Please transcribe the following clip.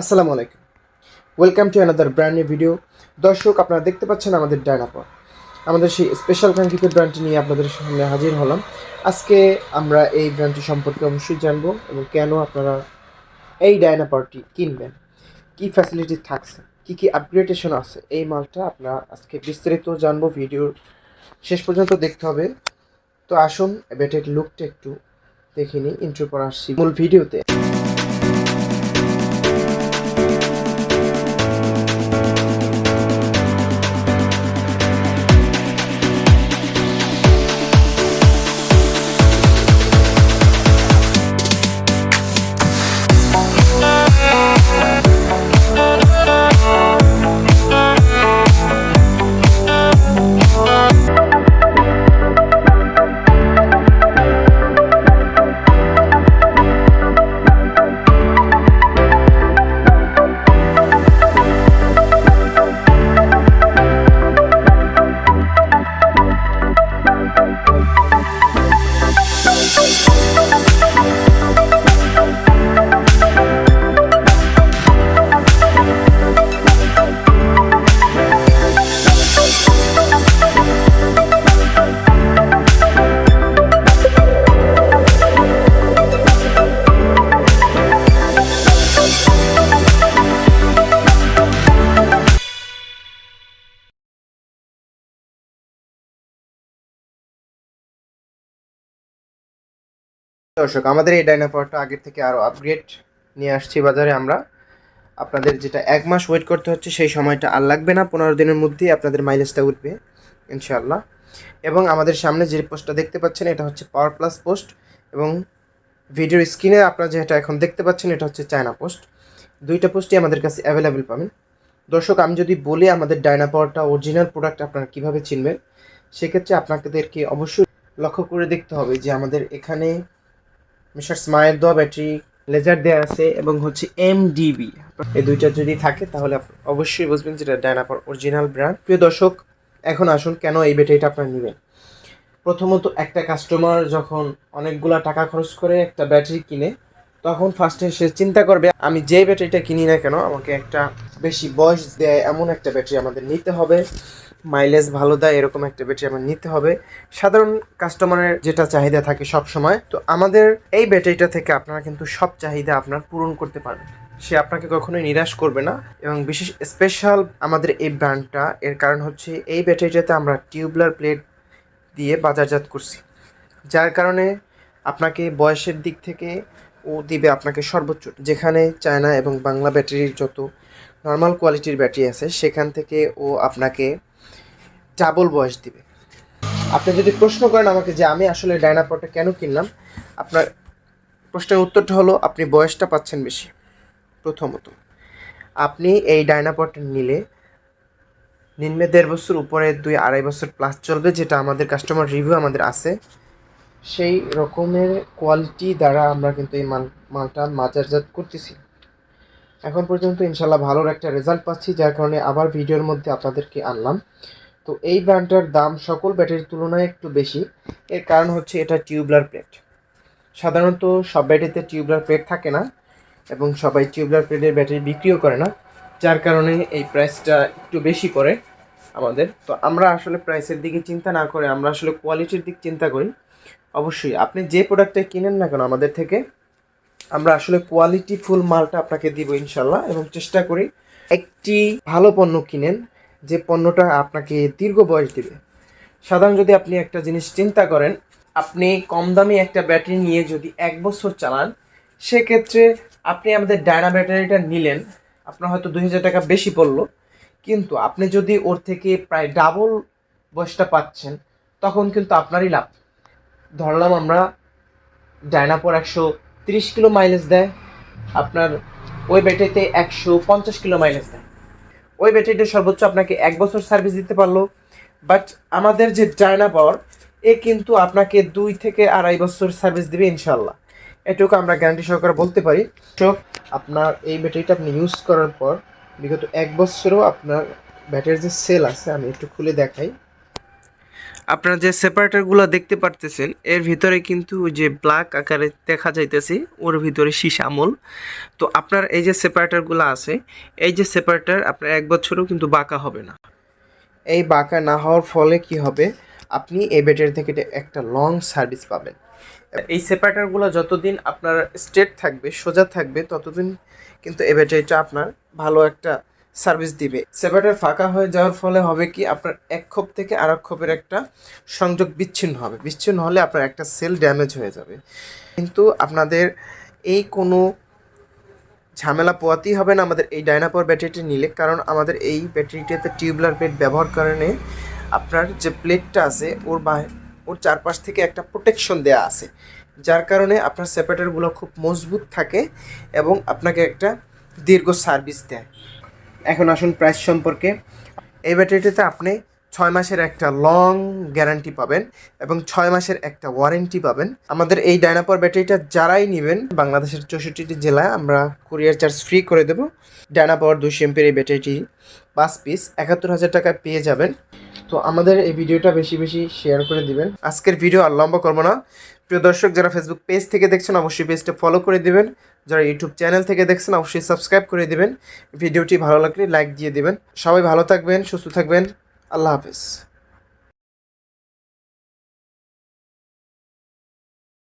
আসসালামু আলাইকুম। Welcome to another brand new video দর্শক, আপনারা দেখতে পাচ্ছেন আমাদের ডায়নাপর আমাদের সেই স্পেশাল কাঙ্ক্ষিত ব্র্যান্ডটি নিয়ে আপনাদের সামনে হাজির হলাম। আজকে আমরা এই ব্র্যান্ডটি সম্পর্কে অবশ্যই জানব এবং কেন আপনারা এই ডায়নাপরটি কিনবেন? কি ফ্যাসিলিটি থাকছে? কি কি আপগ্রেডেশন আছে? এই মালটা আপনারা আজকে বিস্তারিত জানব। ভিডিওর শেষ পর্যন্ত দেখতে হবে। তো আসুন ব্যাটের লুকটা একটু দেখে নিই। ইন্ট্রো পর আসছি মূল ভিডিওতে দর্শক, আমাদের এই ডাইনাপাওয়ারটা আগের থেকে আরও আপগ্রেড নিয়ে আসছি বাজারে আমরা। আপনাদের যেটা এক মাস ওয়েট করতে হচ্ছে, সেই সময়টা আর লাগবে না। পনেরো দিনের মধ্যেই আপনাদের মাইলেজটা উঠবে, ইনশাআল্লাহ। এবং আমাদের সামনে যে পোস্টটা দেখতে পাচ্ছেন, এটা হচ্ছে পাওয়ার প্লাস পোস্ট। এবং ভিডিওর স্ক্রিনে আপনারা যেটা এখন দেখতে পাচ্ছেন, এটা হচ্ছে চায়না পোস্ট। দুইটা পোস্টই আমাদের কাছে অ্যাভেলেবেল পাবেন। দর্শক, আমি যদি বলি আমাদের ডায়না পাওয়ারটা অরিজিনাল প্রোডাক্ট আপনারা কীভাবে চিনবেন, সেক্ষেত্রে আপনাদেরকে অবশ্যই লক্ষ্য করে দেখতে হবে যে আমাদের এখানে মিস্টার স্মাইল দেওয়া ব্যাটারি লেজার দেওয়া আছে এবং হচ্ছে এমডিবি। এই দুইটা যদি থাকে, তাহলে অবশ্যই বুঝবেন যেটা ডায়নাপার অরিজিনাল ব্র্যান্ড। প্রিয় দর্শক, এখন আসুন কেন এই ব্যাটারিটা আপনারা নেবেন? প্রথমত, একটা কাস্টমার যখন অনেকগুলা টাকা খরচ করে একটা ব্যাটারি কিনে, তখন ফার্স্টে সে চিন্তা করবে, আমি যে ব্যাটারিটা কিনি না কেন, আমাকে একটা বেশি বয়স দেয় এমন একটা ব্যাটারি আমাদের নিতে হবে। মাইলেজ ভালো দেয়, এরকম একটা ব্যাটারি আমার নিতে হবে। সাধারণ কাস্টমারের যেটা চাহিদা থাকে সব সময় তো আমাদের এই ব্যাটারিটা থেকে আপনারা কিন্তু সব চাহিদা আপনার পূরণ করতে পারবেন। সে আপনাকে কখনোই নিরাশ করবে না এবং বিশেষ স্পেশাল আমাদের এই ব্র্যান্ডটা এর কারণ হচ্ছে এই ব্যাটারিটাতে আমরা টিউবলার প্লেট দিয়ে বাজারজাত করছি। যার কারণে আপনাকে বয়সের দিক থেকে ও দিবে আপনাকে সর্বোচ্চ। যেখানে চায়না এবং বাংলা ব্যাটারির যত নর্মাল কোয়ালিটির ব্যাটারি আছে, সেখান থেকে ও আপনাকে ডাবল বয়স দিবে। আপনি যদি প্রশ্ন করেন আমাকে যে আমি আসলে ডায়নাপটটা কেন কিনলাম, আপনার প্রশ্নের উত্তরটা হলো, আপনি বয়সটা পাচ্ছেন বেশি, প্রথমত। আপনি এই ডায়নাপটটা নিলে নিম্নে দেড় বছর, উপরে দুই আড়াই বছর প্লাস চলবে, যেটা আমাদের কাস্টমার রিভিউ আমাদের আছে। সেই রকমের কোয়ালিটি দ্বারা আমরা কিন্তু এই মাল, মালটা মাজারজাত করতেছি। এখন পর্যন্ত ইনশাল্লাহ ভালোর একটা রেজাল্ট পাচ্ছি, যার কারণে আবার ভিডিওর মধ্যে আপনাদেরকে আনলাম। তো এই ব্র্যান্ডটার দাম সকল ব্যাটারির তুলনায় একটু বেশি। এর কারণ হচ্ছে এটা টিউবলার প্লেট। সাধারণত সব ব্যাটারিতে টিউবলার প্লেট থাকে না এবং সবাই টিউবলার প্লেটের ব্যাটারি বিক্রিও করে না, যার কারণে এই প্রাইসটা একটু বেশি করে আমাদের। তো আমরা আসলে প্রাইসের দিকে চিন্তা না করে আমরা আসলে কোয়ালিটির দিক চিন্তা করি। অবশ্যই আপনি যে প্রোডাক্টটা কিনেন না কেন আমাদের থেকে, আমরা আসলে কোয়ালিটি ফুল মালটা আপনাকে দিব ইনশাল্লাহ এবং চেষ্টা করি একটি ভালো পণ্য কিনেন যে পণ্যটা আপনাকে দীর্ঘ বয়স দিবে। সাধারণ যদি আপনি একটা জিনিস চিন্তা করেন, আপনি কম দামি একটা ব্যাটারি নিয়ে যদি এক বছর চালান, সেক্ষেত্রে আপনি আমাদের ডায়না ব্যাটারিটা নিলেন, আপনার হয়তো দুই হাজার টাকা বেশি পড়ল। কিন্তু আপনি যদি ওর থেকে প্রায় ডাবল বয়সটা পাচ্ছেন, তখন কিন্তু আপনারই লাভ। ধরলাম আমরা ডায়নাপোর একশো তিরিশ কিলো মাইলেজ দেয়, আপনার ওই ব্যাটারিতে একশো পঞ্চাশ কিলো মাইলেজ দেয়। ওই ব্যাটারিটা সর্বোচ্চ আপনাকে এক বছর সার্ভিস দিতে পারল। বাট আমাদের যে ডায়না পাওয়ার এ কিন্তু আপনাকে দুই থেকে আড়াই বছর সার্ভিস দিবে ইনশাল্লাহ এটুকু আমরা গ্যারান্টি সহকারে বলতে পারি। তো আপনার এই ব্যাটারিটা আপনি ইউজ করার পর, বিগত এক বছরও আপনার ব্যাটারির যে সেল আছে, আমি একটু খুলে দেখাই। আপনারা যে সেপারেটরগুলো দেখতে পারতেছেন, এর ভিতরে কিন্তু যে ব্ল্যাক আকারে দেখা যাইতেছে, ওর ভিতরে সীসা আমল। তো আপনার এই যে সেপারেটরগুলো আছে, এই যে সেপারেটর আপনার এক বছরও কিন্তু বাঁকা হবে না। এই বাঁকা না হওয়ার ফলে কি হবে? আপনি এই ব্যাটারি থেকে একটা লং সার্ভিস পাবেন। এই সেপারেটরগুলো যতদিন আপনার স্ট্রেট থাকবে, সোজা থাকবে, ততদিন কিন্তু এই ব্যাটারিটা আপনার ভালো একটা সার্ভিস দিবে। সেপারেটর ফাঁকা হয়ে যাওয়ার ফলে হবে কি, আপনার এক খোপ থেকে আর খোপের একটা সংযোগ বিচ্ছিন্ন হবে। বিচ্ছিন্ন হলে আপনার একটা সেল ড্যামেজ হয়ে যাবে। কিন্তু আপনাদের এই কোনো ঝামেলা পোয়াতেই হবে না আমাদের এই ডাইনাপর ব্যাটারিটি নিলে, কারণ আমাদের এই ব্যাটারিটাতে টিউবলার প্লেট ব্যবহার কারণে আপনার যে প্লেটটা আছে, ওর বা ওর চারপাশ থেকে একটা প্রোটেকশন দেওয়া আছে। যার কারণে আপনার সেপারেটারগুলো খুব মজবুত থাকে এবং আপনাকে একটা দীর্ঘ সার্ভিস দেয়। এখন আসুন প্রাইস সম্পর্কে। এই ব্যাটারিটিতে আপনি ছয় মাসের একটা লং গ্যারান্টি পাবেন এবং ছয় মাসের একটা ওয়ারেন্টি পাবেন। আমাদের এই ডায়নাপর ব্যাটারিটা যারাই নেবেন, বাংলাদেশের চৌষট্টিটি জেলায় আমরা কুরিয়ার চার্জ ফ্রি করে দেবো। ডায়নাপাওয়ার দুশো এমপের এই ব্যাটারিটি পাঁচ পিস একাত্তর হাজার টাকায় পেয়ে যাবেন। তো আমাদের এই ভিডিওটা বেশি বেশি শেয়ার করে দিবেন। আজকের ভিডিও আর লম্বা করব না। প্রিয় দর্শক, যারা ফেসবুক পেজ থেকে দেখছেন, অবশ্যই পেজটা ফলো করে দিবেন। যারা ইউটিউব চ্যানেল থেকে দেখছেন, অবশ্যই সাবস্ক্রাইব করে দেবেন। ভিডিওটি ভালো লাগলে লাইক দিয়ে দেবেন। সবাই ভালো থাকবেন, সুস্থ থাকবেন। আল্লাহ হাফেজ।